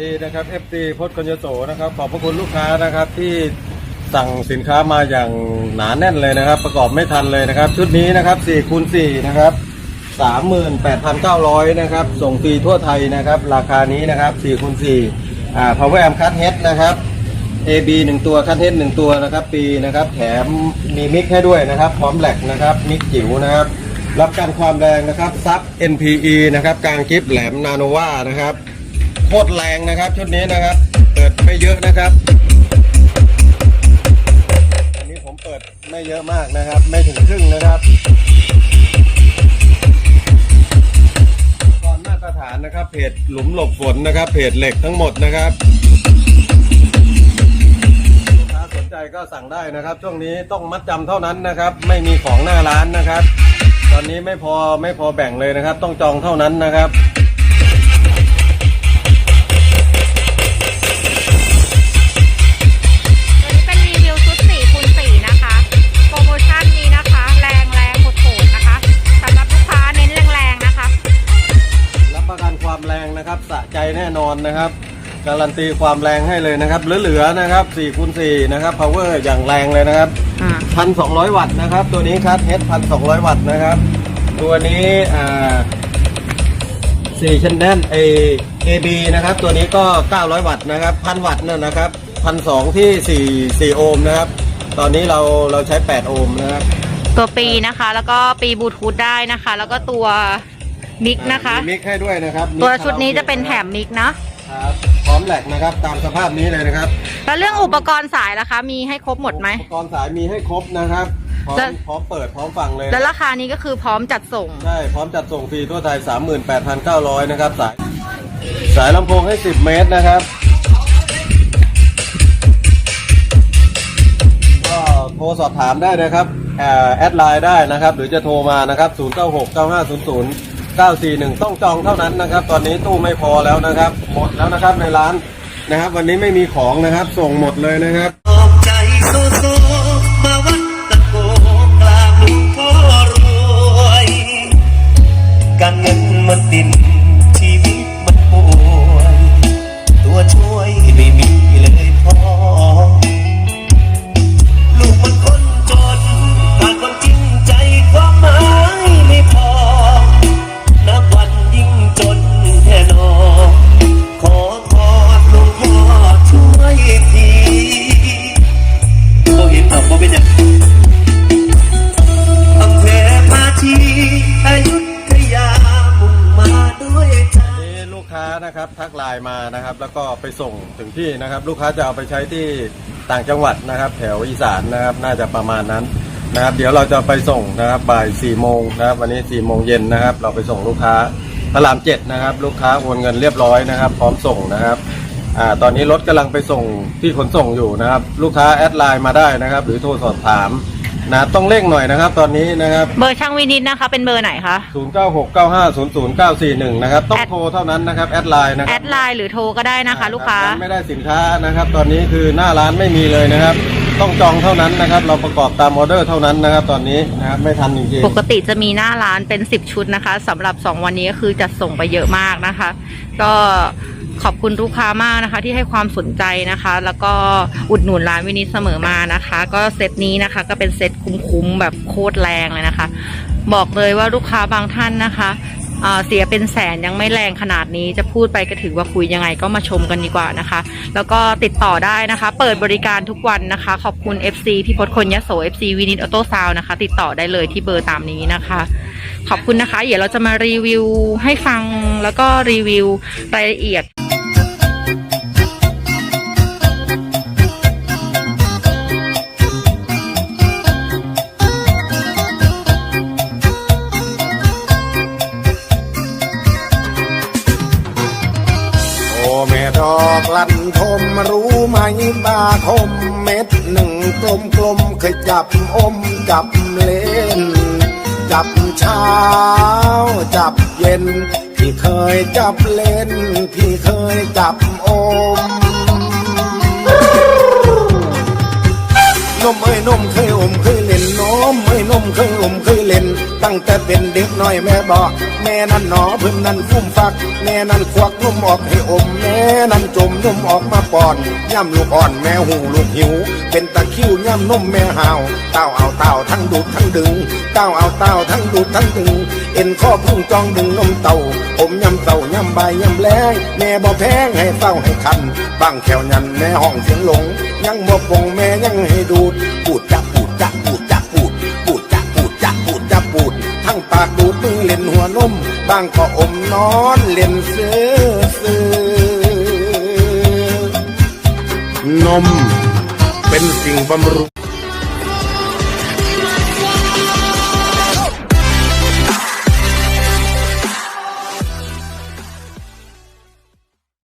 ดีนะครับ FT พจน์กัญโสนะครับ ขอบพระคุณลูกค้านะครับที่สั่งสินค้ามาอย่างหนาแน่นเลยนะครับ ประกอบไม่ทันเลยนะครับ ชุดนี้นะครับ4คูณ4นะครับ38,900นะครับ ส่งฟรีทั่วไทยนะครับ ราคานี้นะครับ4คูณ4อ่า power amp cut head นะครับ AB 1 ตัวคัทเทส1ตัวนะครับปีนะครับแถมมีมิกให้ด้วยนะครับ พร้อมแหลกนะครับมิกจิ๋วนะครับ รับการความแรงนะครับซับ NPE นะครับกลางกิฟแหลมนาโนวานะครับ คตรแรงนะครับ ชุดนี้นะครับ เปิดไม่เยอะนะครับ อันนี้ผมเปิดไม่เยอะมากนะครับ ไม่ถึงครึ่งนะครับก่อนมาตรฐานนะครับเพจหลุมหลบฝนนะครับเพจเหล็กทั้งหมดนะครับลูกค้าสนใจก็สั่งได้นะครับ ช่วงนี้ต้องมัดจำเท่านั้นนะครับ ไม่มีของหน้าร้านนะครับ ตอนนี้ไม่พอไม่พอแบ่งเลยนะครับ ต้องจองเท่านั้นนะครับ ใจแน่นอนนะครับ การันตีความแรงให้เลยนะครับ เหลือๆนะครับ4คูณ4นะครับ power อย่างแรงเลยนะครับ อ่าพันสองร้อยวัตต์นะครับ ตัวนี้ครับเฮดพันสองร้อยวัตต์นะครับ ตัวนี้อ่าสี่ชันแนลเอเอบีนะครับ ตัวนี้ก็ 900 วัตต์นะครับพันวัตต์นั่นนะครับพันสองที่สี่สี่โอห์มนะครับ ตอนนี้เราเราใช้ 8 โอห์มนะครับ ตัวปีนะคะ แล้วก็ปีบลูทูธได้นะคะ แล้วก็ตัว มิกนะคะ มีมิกให้ด้วยนะครับมิกตัวชุดนี้จะเป็นแถมมิกเนาะครับพร้อมแหลกนะครับ ตามสภาพนี้เลยนะครับ แล้วเรื่องอุปกรณ์สายล่ะคะ มีให้ครบหมดไหม อุปกรณ์สายมีให้ครบนะครับพร้อมแล้ว พร้อมเปิดพร้อมฟังเลยแล้วราคานี้ก็คือพร้อมจัดส่ง ใช่พร้อมจัดส่งฟรีทั่วไทย 38,900 นะครับ สาย สายลำโพงให้ 10 เมตรนะครับ ก็โทรสอบถามได้นะครับเอ่อแอดไลน์ได้นะครับ หรือจะโทรมานะครับ 096 9500 941 ต้องจองเท่านั้นนะครับ ตอนนี้ตู้ไม่พอแล้วนะครับ หมดแล้วนะครับในร้านนะครับ วันนี้ไม่มีของนะครับ ส่งหมดเลยนะครับการเงินมันติด นะครับทักไลน์มานะครับ แล้วก็ไปส่งถึงที่นะครับ ลูกค้าจะเอาไปใช้ที่ต่างจังหวัดนะครับ แถวอีสานนะครับ น่าจะประมาณนั้นนะครับ เดี๋ยวเราจะไปส่งนะครับบ่าย4โมงนะครับ วันนี้4โมงเย็นนะครับ เราไปส่งลูกค้าพระรามเจ็ดนะครับ ลูกค้าโอนเงินเรียบร้อยนะครับ พร้อมส่งนะครับอ่าตอนนี้รถกำลังไปส่งที่ขนส่งอยู่นะครับ ลูกค้าแอดไลน์มาได้นะครับ หรือโทรสอบถาม นะครับต้องเร่งหน่อยนะครับ ตอนนี้นะครับ เบอร์ช่างวินิตนะคะ เป็นเบอร์ไหนคะ 0969500941 นะครับ ต้องแอด โทรเท่านั้นนะครับ แอดไลน์นะคแอรับดไลน์หรือโทรก็ได้นะคะ ลูกค้ายังไม่ได้สินค้านะครับ ตอนนี้คือหน้าร้านไม่มีเลยนะครับ ต้องจองเท่านั้นนะครับ เราประกอบตามออเดอร์เท่านั้นนะครับ ตอนนี้นะครับไม่ทันจริงปกติจะมีหน้าร้านเป็น 10 ชุดนะคะสำหรับ 2 วันนี้ก็คือจัดส่งไปเยอะมากนะคะ ก็ ขอบคุณลูกค้ามากนะคะ ที่ให้ความสนใจนะคะ แล้วก็อุดหนุนร้านวินิตเสมอมานะคะ ก็เซตนี้นะคะ ก็เป็นเซตคุ้มๆแบบโคตรแรงเลยนะคะ บอกเลยว่าลูกค้าบางท่านนะคะเสียเป็นแสนยังไม่แรงขนาดนี้จะพูดไปก็ถือว่าคุยยังไงก็มาชมกันดีกว่านะคะ แล้วก็ติดต่อได้นะคะ เปิดบริการทุกวันนะคะ ขอบคุณ FC พี่พศคนยโส FC วินิตออโต้ซาวนะคะ ติดต่อได้เลยที่เบอร์ตามนี้นะคะ ขอบคุณนะคะ เดี๋ยวเราจะมารีวิวให้ฟังแล้วก็รีวิวรายละเอียด แม่ดอกลั่นทมรู้ไหมบาคมเม็ดหนึ่งกลมกลมเคยจับอมจับเล่น จับเช้า จับเย็น พี่เคยจับเล่น พี่เคยจับอมนมเอ้ยนม เล่น ตั้งแต่เป็นเด็กน้อยแม่บอกแม่นั่นหนอเพิ่นนั่นฟุ้มฟัก แม่นั่นควักนุ่มออกให้อม แม่นั่นจมนุ่มออกมาปอนย่ำลูกอ่อนแม่หูลูกหิว เป็นตะคริวย่ำนุ่มแม่หาวเต้าเอาเต้าทั้งดูดทั้งดึงเต้าเอาเต้าทั้งดูดทั้งดึง เอ็นข้อพุ่งจองดึงนมเต่าผมย่ำเต่าย่ำใบย่ำแรงแม่บ่แพงให้เต้าให้คันบังแขวยันแม่ห้องเสียงหลง ยังบ่ปงแม่ยังให้ดูด บางก็อมนอนเล่นเสือเสือนมเป็นสิ่งบำรุง